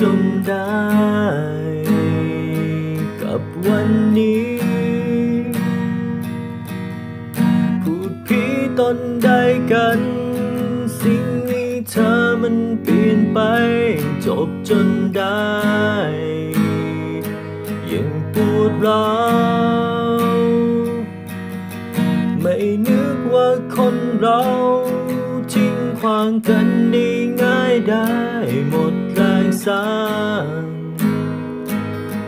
จนได้ กับวันนี้ พูดผีตนได้กัน สิ่งนี้เธอมันเปลี่ยนไป จบจนได้ ยังปวดร้าวไม่นึกว่าคนเราทิ้งขวางกันได้ง่ายได้หมด สร้าง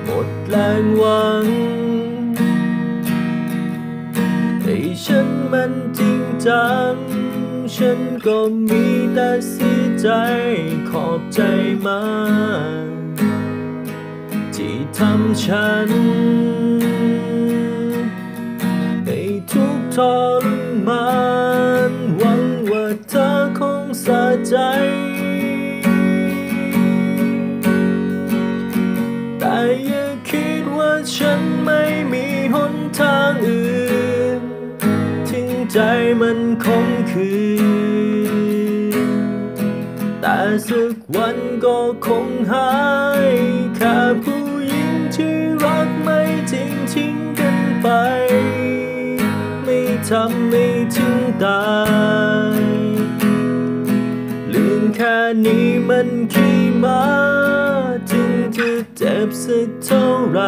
หมดแรงหวัง ให้ฉันมันจริงจัง ฉันก็มีแต่เสียใจขอบใจมากที่ทำฉัน ให้ทุกทรมานหวังว่าเธอคงสะใจ ฉันไม่มีหนทางอื่น ถึงใจมันคงคืน แต่สักวันก็คงหายแค่ผู้หญิงที่รักไม่จริงทิ้งกันไป ไม่ทำไม่ถึงตายลืมแค่นี้มันขี้มาถึงจะเจ็บสักเท่าไร